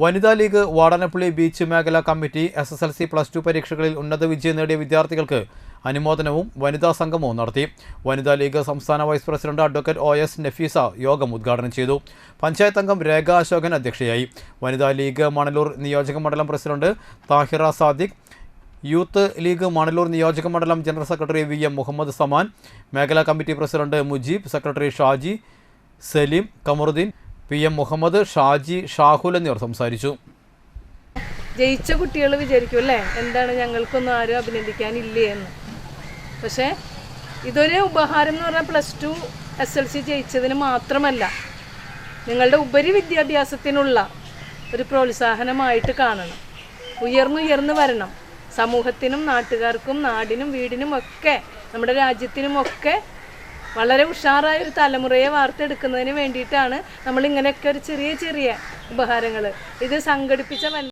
വനിതാ league Vadanappally beach മേഖലാ committee S S L C plus two പരീക്ഷകളിൽ ഉന്നത വിജയം നേടിയ വിദ്യാർത്ഥികൾക്ക് അനുമോദനവും വനിതാ സംഗമവും നടത്തി. വനിതാ ലീഗ് സംസ്ഥാന vice president advocate O S Nafeesa യോഗം ഉദ്ഘാടനം ചെയ്തു. പഞ്ചായത്ത് അംഗം രേഖ അശോകൻ അധ്യക്ഷയായി. വനിതാ ലീഗ് മണലൂർ നിയോജക മണ്ഡലം president Thahira Sadiq youth league Manalur നിയോജക മണ്ഡലം general secretary V M Muhammed Saman മേഖലാ committee president Mujeeb secretary Shaji Saleem Kamaruddeen P M Muhammed Shaji Shahul എന്നിവർ സംസാരിച്ചു. ജയിച്ച കുട്ടികൾ വിചാരിക്കും അല്ലേ? എന്താണ് ഞങ്ങൾക്കൊന്നും ആരും അഭിനന്ദിക്കാനില്ലേ എന്ന്. പക്ഷേ ഇതൊരു ഉപഹാരം എന്ന് പറഞ്ഞാൽ plus two S L C ജയിച്ചതിന് മാത്രമല്ല നിങ്ങളുടെ ഉപരി വിദ്യാഭ്യാസത്തിനുള്ള ഒരു പ്രോത്സാഹനമായിട്ട് കാണണം. ഉയർന്നുയർന്ന് വരണം. സമൂഹത്തിനും നാട്ടുകാർക്കും നാടിനും വീടിനും ഒക്കെ നമ്മുടെ രാജ്യത്തിനും ഒക്കെ വളരെ ഉഷാറായ ഒരു തലമുറയെ വാർത്തെടുക്കുന്നതിന് വേണ്ടിയിട്ടാണ് നമ്മൾ ഇങ്ങനെയൊക്കെ ഒരു ചെറിയ ചെറിയ ഉപഹാരങ്ങൾ ഇത് സംഘടിപ്പിച്ച